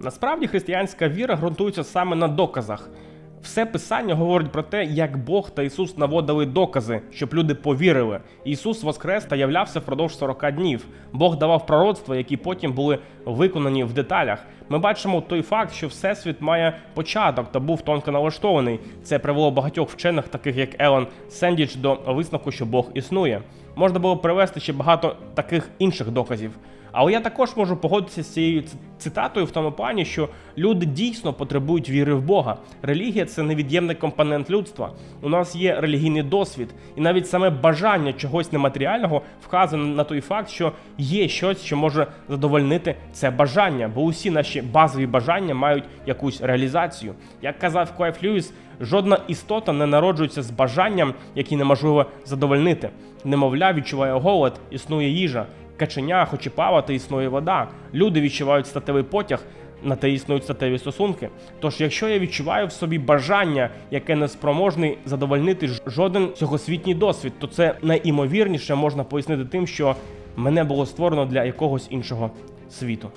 Насправді християнська віра ґрунтується саме на доказах. Все писання говорить про те, як Бог та Ісус наводили докази, щоб люди повірили. Ісус воскрес та являвся впродовж 40 днів. Бог давав пророцтва, які потім були виконані в деталях. Ми бачимо той факт, що всесвіт має початок та був тонко налаштований. Це привело багатьох вчених, таких як Елон Сендіч, до висновку, що Бог існує. Можна було привести ще багато таких інших доказів. Але я також можу погодитися з цією цитатою в тому плані, що люди дійсно потребують віри в Бога. Релігія це невід'ємний компонент людства. У нас є релігійний досвід, і навіть саме бажання чогось нематеріального вказує на той факт, що є щось, що може задовольнити це бажання, бо усі наші базові бажання мають якусь реалізацію. Як казав Клайв Льюіс, жодна істота не народжується з бажанням, які неможливо задовольнити. Немовля відчуває голод, існує їжа. Каченя хоче плавати, існує вода. Люди відчувають статевий потяг, на те існують статеві стосунки. Тож, якщо я відчуваю в собі бажання, яке не спроможний задовольнити жоден цьогосвітній досвід, то це найімовірніше можна пояснити тим, що мене було створено для якогось іншого світу.